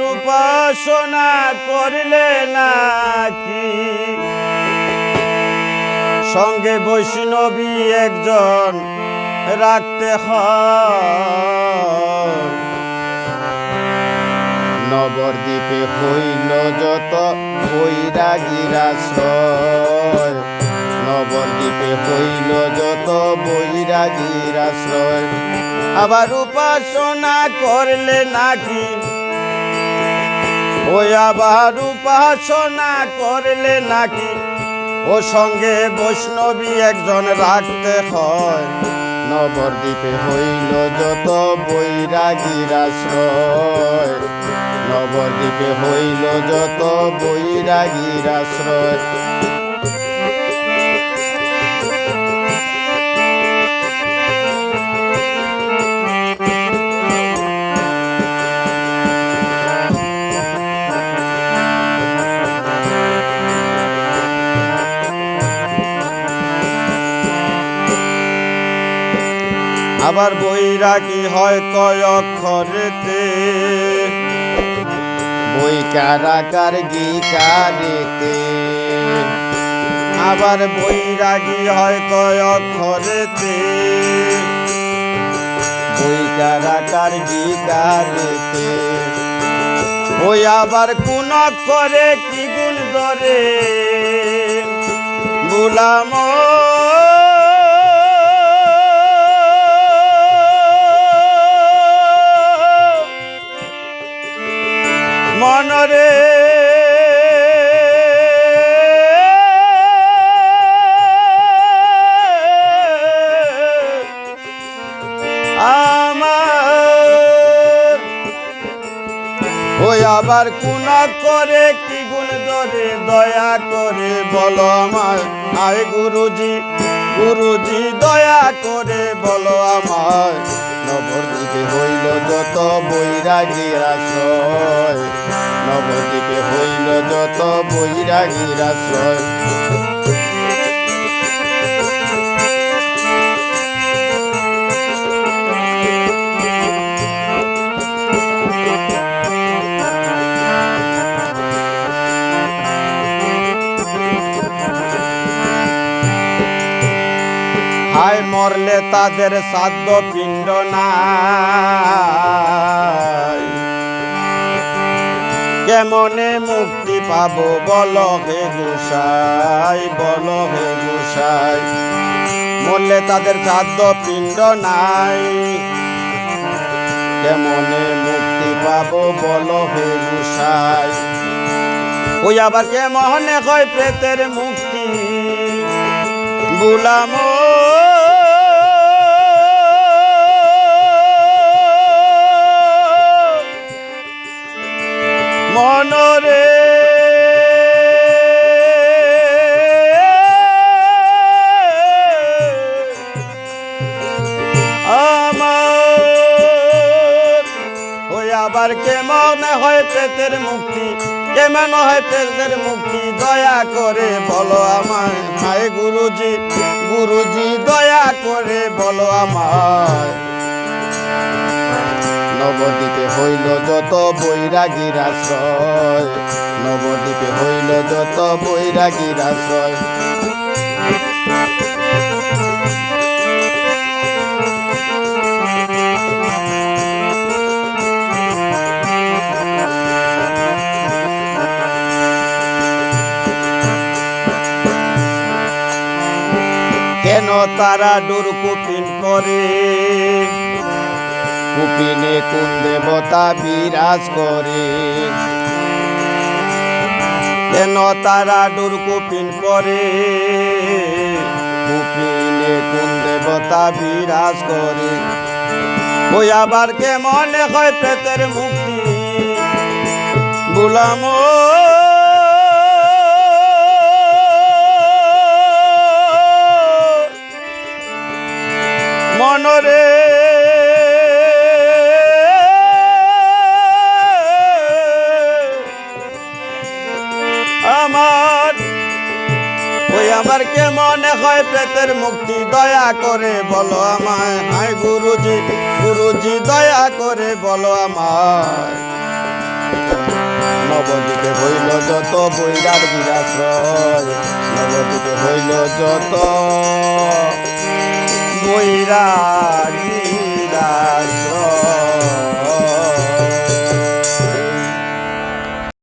উপাসনা করলে নাকি? সঙ্গে বৈষ্ণবী একজন রাখতে নবদ্বীপে হইল যত বৈরাগীর আশ্রয়। নবদ্বীপে হইল যত বৈরাগীর আশ্রয়। আবার উপাসনা করলে নাকি? ওই আবার উপাসনা করলে নাকি? ও সঙ্গে বৈষ্ণবী একজন রাখতে হয়। নবদ্বীপে হইল যত বৈরাগীর আশ্রয়। নবদ্বীপে হইল যত বৈরাগীর আশ্রয়। আবার বৈরাগী হয় কয় অক্ষরেতে। বই কারাকার গিকারেতে আবার বৈরাগী হয় কয় অক্ষরেতে। বই কারাকার গিকারেতে ওই আবার কোন করে কি গুণ ধরে? বুলাম আবার কোন করে কি গুণ ধরে? দয়া করে বলো আমার। আয় গুরুজি গুরুজি, দয়া করে বলো আমার। নবদ্বীপে হইল যত বৈরাগীর আশ্রয়। নবদ্বীপে হইল যত বৈরাগীর আশ্রয়। হায় মরলে তাদের সাধ্য পিণ্ড নাই। কেমনে মুক্তি পাবো বল হে গোসাই, বল হে গোসাই। মরলে তাদের সাধ্য পিণ্ড নাই। কেমনে মুক্তি পাবো বল হে গোসাই। ওই আবার কেমনে হয় প্রেতের মুক্তি? বুলাম মনরে। আমার ওই আবার কেমন হয় প্রেতের মুক্তি কেমন হয় প্রেতের মুক্তি দয়া করে বলো আমার হায় গুরুজি গুরুজি দয়া করে বলো আমার নবদ্বীপে হইল যত বৈরাগীর আশ্রয়। নবদ্বীপে হইল যত বৈরাগীর আশ্রয়। কেন তারা ডুরকুপিন করে? কুপিনে কোন দেবতা বিরাজ করে? কেন তারা ডুরকুপিন করে। কুপিনে কোন দেবতা বিরাজ করে? ওই আবার কে মনে হয় প্রেতের মুক্তি? বুলাম মনরে আমার কে মনে হয় প্রেতের মুক্তি দয়া করে বলো আমায়? হায় গুরুজি গুরুজি দয়া করে বলো আমায়। নবদ্বীপে হইল যত বৈরাট বিরাশ্রয়, নবদ্বীপে হইল যত বৈরা